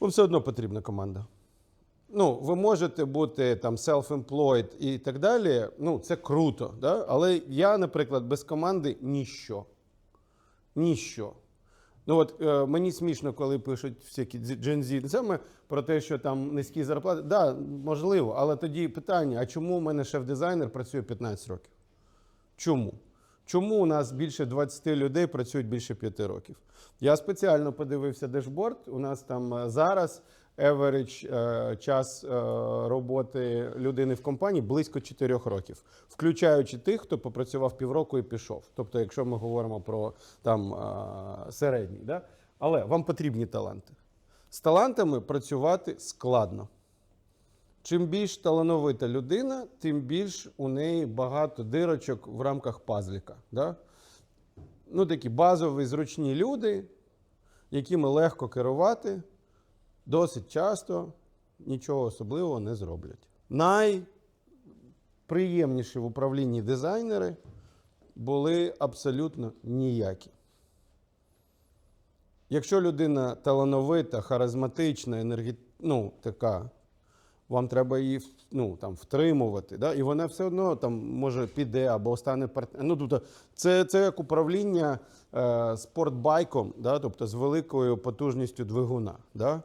Вам все одно потрібна команда. Ну, ви можете бути там self-employed і так далі. Ну, це круто, да? але я, наприклад, без команди ніщо. Ніщо. Ну от е, мені смішно, коли пишуть всякі саме про те, що там низькі зарплати. Так, да, можливо, але тоді питання: а чому у мене шеф-дизайнер працює 15 років? Чому? Чому у нас більше 20 людей працюють більше 5 років? Я спеціально подивився дешборд. У нас там е, зараз average е, час е, роботи людини в компанії близько 4 років, включаючи тих, хто попрацював півроку і пішов. Тобто, якщо ми говоримо про там е, середній, да? але вам потрібні таланти. З талантами працювати складно. Чим більш талановита людина, тим більш у неї багато дирочок в рамках пазліка. Да? Ну, такі базові зручні люди, якими легко керувати, досить часто нічого особливого не зроблять. Найприємніші в управлінні дизайнери були абсолютно ніякі. Якщо людина талановита, харизматична, енергі... ну, така, вам треба її ну, там, втримувати, да? і вона все одно там, може піде або стане партнером. Ну, тобто, це, це як управління е, спортбайком, да? тобто з великою потужністю двигуна. Да?